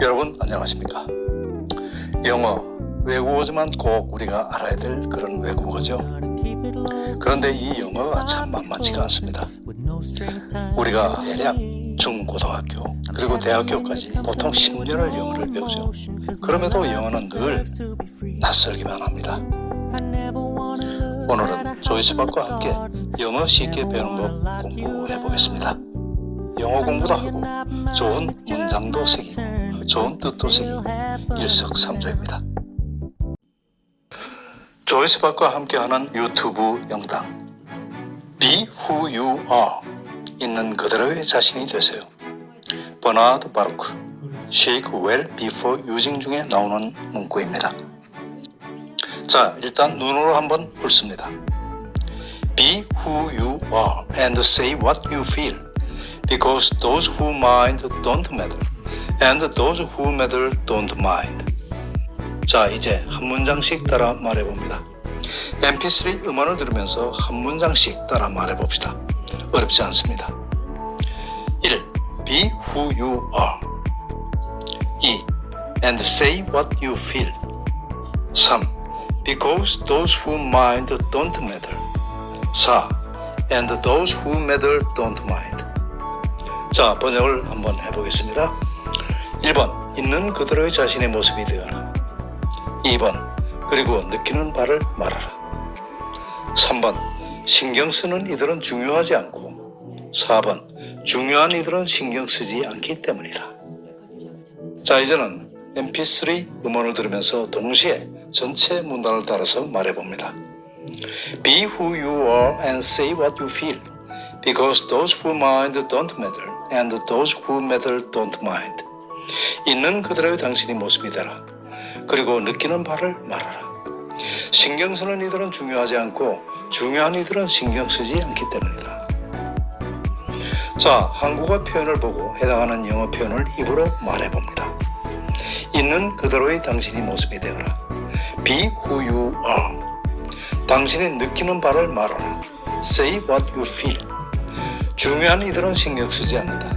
여러분 안녕하십니까? 영어 외국어지만 꼭 우리가 알아야 될 그런 외국어죠. 그런데 이 영어가 참 만만치가 않습니다. 우리가 대략 중고등학교 그리고 대학교까지 보통 10년을 영어를 배우죠. 그럼에도 영어는 늘 낯설기만 합니다. 오늘은 조이스박과 함께 영어 쉽게 배우는 법 공부해 보겠습니다. 영어 공부도 하고 좋은 문장도 새기고 좋은 뜻도 새기고 일석삼조입니다. 조이스 박과 함께하는 유튜브 영상 Be Who You Are 있는 그대로의 자신이 되세요. 버나드 바르크 Shake Well Before Using 중에 나오는 문구입니다. 자, 일단 눈으로 한번 훑습니다. Be who you are and say what you feel. Because those who mind don't matter, and those who matter don't mind. 자, 이제 한 문장씩 따라 말해봅니다. MP3 음원을 들으면서 한 문장씩 따라 말해봅시다. 어렵지 않습니다. 1. Be who you are. 2. And say what you feel. 3. Because those who mind don't matter. 4. And those who matter don't mind. 자, 번역을 한번 해보겠습니다. 1번, 있는 그대로의 자신의 모습이 되어라. 2번, 그리고 느끼는 바를 말하라. 3번, 신경 쓰는 이들은 중요하지 않고 4번, 중요한 이들은 신경 쓰지 않기 때문이다. 자, 이제는 mp3 음원을 들으면서 동시에 전체 문단을 따라서 말해봅니다. Be who you are and say what you feel. Because those who mind don't matter, and those who matter don't mind. 있는 그대로의 당신이 모습이 되라. 그리고 느끼는 바를 말하라. 신경 쓰는 이들은 중요하지 않고 중요한 이들은 신경 쓰지 않기 때문이다. 자, 한국어 표현을 보고 해당하는 영어 표현을 입으로 말해 봅니다. 있는 그대로의 당신이 모습이 되어라. Be who you are. 당신이 느끼는 바를 말하라. Say what you feel. 중요한 이들은 신경 쓰지 않는다.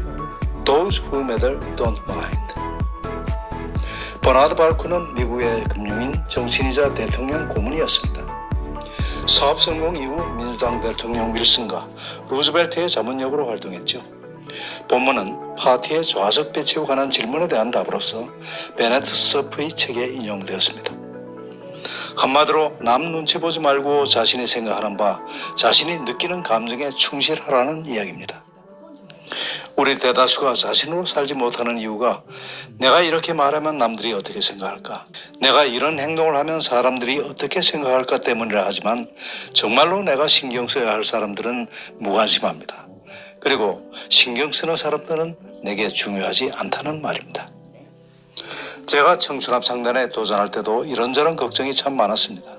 Those who matter don't mind. 버나드 바르크는 미국의 금융인 정치인이자 대통령 고문이었습니다. 사업 성공 이후 민주당 대통령 윌슨과 루즈벨트의 자문역으로 활동했죠. 본문은 파티의 좌석 배치에 관한 질문에 대한 답으로서 베네트 서프의 책에 인용되었습니다. 한마디로 남 눈치 보지 말고 자신이 생각하는 바, 자신이 느끼는 감정에 충실하라는 이야기입니다. 우리 대다수가 자신으로 살지 못하는 이유가 내가 이렇게 말하면 남들이 어떻게 생각할까? 내가 이런 행동을 하면 사람들이 어떻게 생각할까 때문이라 하지만 정말로 내가 신경 써야 할 사람들은 무관심합니다. 그리고 신경 쓰는 사람들은 내게 중요하지 않다는 말입니다. 제가 청춘합 상단에 도전할 때도 이런저런 걱정이 참 많았습니다.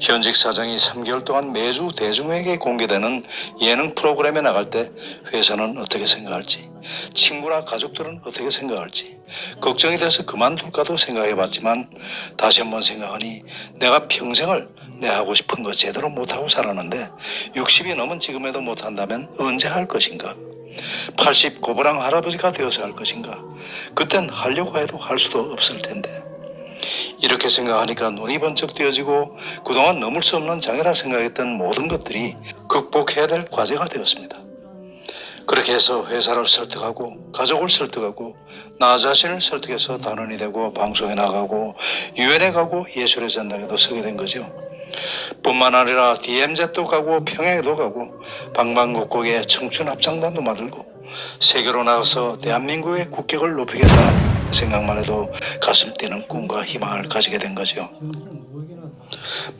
현직 사장이 3개월 동안 매주 대중에게 공개되는 예능 프로그램에 나갈 때 회사는 어떻게 생각할지, 친구나 가족들은 어떻게 생각할지, 걱정이 돼서 그만둘까도 생각해 봤지만 다시 한번 생각하니 내가 평생을 내 하고 싶은 거 제대로 못하고 살았는데 60이 넘은 지금에도 못한다면 언제 할 것인가? 80 고부랑 할아버지가 되어서 할 것인가? 그땐 하려고 해도 할 수도 없을 텐데. 이렇게 생각하니까 눈이 번쩍 뜨여지고 그동안 넘을 수 없는 장애라 생각했던 모든 것들이 극복해야 될 과제가 되었습니다. 그렇게 해서 회사를 설득하고 가족을 설득하고 나 자신을 설득해서 단원이 되고 방송에 나가고 유엔에 가고 예술의 전당에도 서게 된 거죠. 뿐만 아니라 DMZ도 가고 평양에도 가고 방방곡곡에 청춘 합창단도 만들고 세계로 나가서 대한민국의 국격을 높이겠다 생각만 해도 가슴 뛰는 꿈과 희망을 가지게 된 거죠.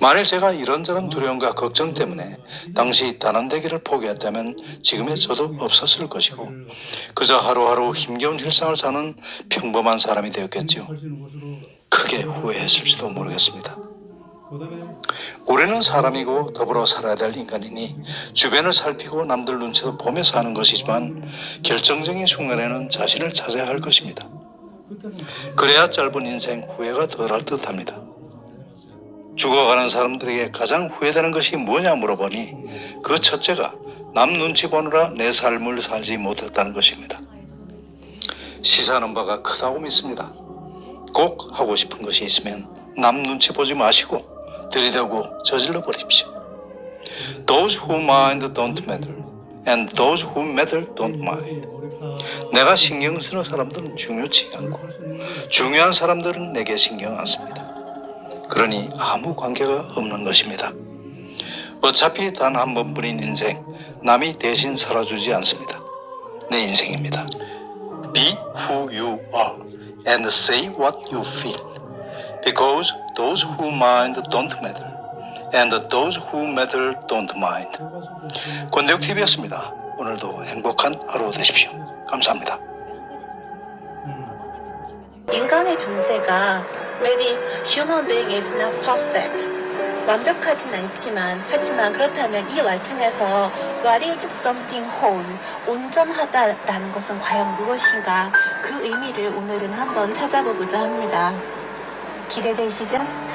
만일 제가 이런저런 두려움과 걱정 때문에 당시 단원되기를 포기했다면 지금의 저도 없었을 것이고 그저 하루하루 힘겨운 일상을 사는 평범한 사람이 되었겠죠. 크게 후회했을지도 모르겠습니다. 우리는 사람이고 더불어 살아야 될 인간이니 주변을 살피고 남들 눈치도 보며 사는 것이지만 결정적인 순간에는 자신을 찾아야 할 것입니다. 그래야 짧은 인생 후회가 덜할 듯 합니다. 죽어가는 사람들에게 가장 후회되는 것이 뭐냐 물어보니 그 첫째가 남 눈치 보느라 내 삶을 살지 못했다는 것입니다. 시사하는 바가 크다고 믿습니다. 꼭 하고 싶은 것이 있으면 남 눈치 보지 마시고 들이대고 저질러 버립시오. Those who mind don't matter, and those who matter don't mind. 내가 신경 쓰는 사람들은 중요치 않고 중요한 사람들은 내게 신경 안 씁니다. 그러니 아무 관계가 없는 것입니다. 어차피 단 한 번뿐인 인생 남이 대신 살아주지 않습니다. 내 인생입니다. Be who you are and say what you feel. Because those who mind don't matter. And those who matter don't mind. 권대욱 TV였습니다. 오늘도 행복한 하루 되십시오. 감사합니다. 인간의 존재가 maybe human being is not perfect. 완벽하진 않지만 하지만 그렇다면 이 와중에서 what is something whole 온전하다라는 것은 과연 무엇인가 그 의미를 오늘은 한번 찾아보고자 합니다. 기대되시죠?